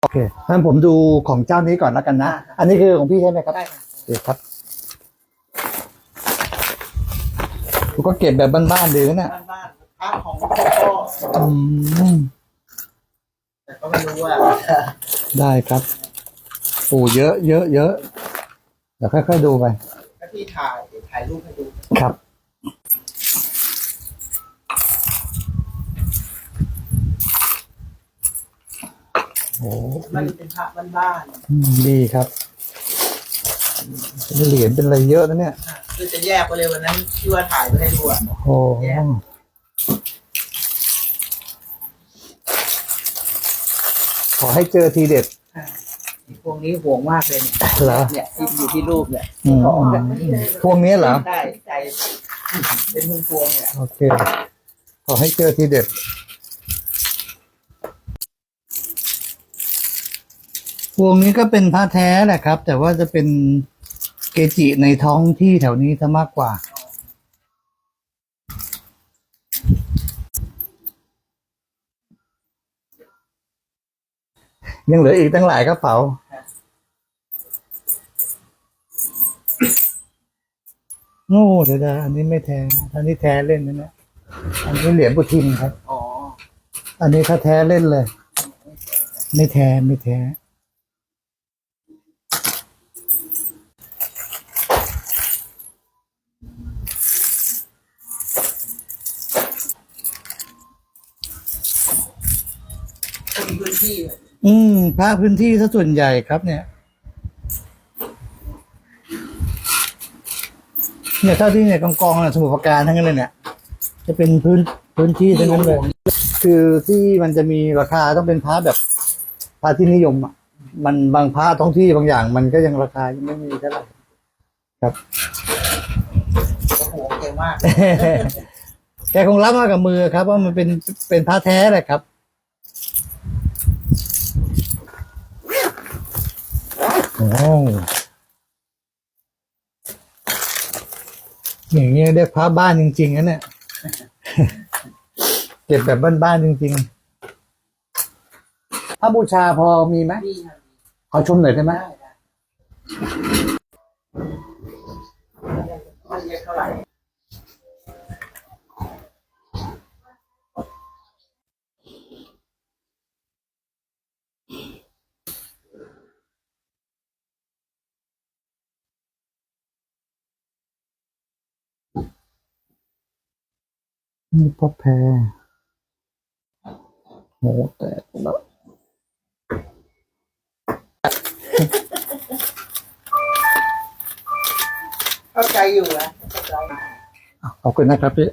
โอเคงั้นผมดูของเจ้านี้ก่อนแล้วกันนะอ่าครับอันนี้คือของพี่ใช่ไหมครับได้ค่ะโอเคครับกูก็เก็บแบบบ้านๆดีนะเนี่ยบ้านบ้านๆพระของพ่ออืมแต่ก็ไม่รู้ว่าได้ครับโอ้เยอะเยอะเยอะเดี๋ยวค่อยๆดูไปถ้าพี่ถ่ายถ่ายรูปให้ดู ครับ โอ้มันเป็นพระบ้านอืมดีครับเหรียญเป็นอะไรเยอะนะเนี่ยๆอะคือจะแยกไปเลยวันนั้นที่ว่าถ่ายไปให้ดูอะโอ้แยกขอให้เจอทีเด็ดอะพวกนี้ห่วงมากเลยเนี่ยเหรอ เนี่ยที่อยู่ที่รูปเนี่ยอืมพวกนี้เหรอ ได้ใจเป็นพวงพวงๆเนี่ยโอเค ขอให้เจอทีเด็ด วงนี้ก็เป็นพระแท้แหละครับ แต่ว่าจะเป็นเกจิในท้องที่แถวนี้ซะมากกว่า ยังเหลืออีกตั้งหลายกระเป๋าโอ้เดี๋ยวๆอันนี้ไม่แท้นะอันนี้แท้เล่นนะเนี่ยอันนี้เหรียญบุทิมครับอ๋ออันนี้ถ้าแท้เล่นเลย ไม่แท้ไม่แท้ พื้นที่อะอืมพระพื้นที่ซะส่วนใหญ่ครับ เนี่ย เนี่ยเท่าที่เนี่ยกองกองๆน่ะสมุทรปราการทั้งนั้นเลยเนี่ย จะเป็นพื้นพื้นที่ทั้งนั้นเลยคือที่มันจะมีราคาต้องเป็นพระแบบพระที่นิยมอะมันบางพระท้องที่บางอย่าง มันก็ยังราคายังไม่มีเท่าไหร่ครับโอ้โหเก่งมากแกคงรับมากับมือครับ ว่ามันเป็นเป็นพระแท้แหละครับ อ้อย่างเงี้ยได้พระบ้านจริงๆนะเนี่ยเก็บแบบบ้านๆจริงๆพระบูชาพอมีไหมนี่ครับขอชมหน่อยได้ไหมได้ได้มันเยอะเท่าไหร่ นี่พ่อแพรโหแตกแล้ว เข้าใจอยู่นะเข้าใจขอบคุณนะครับพี่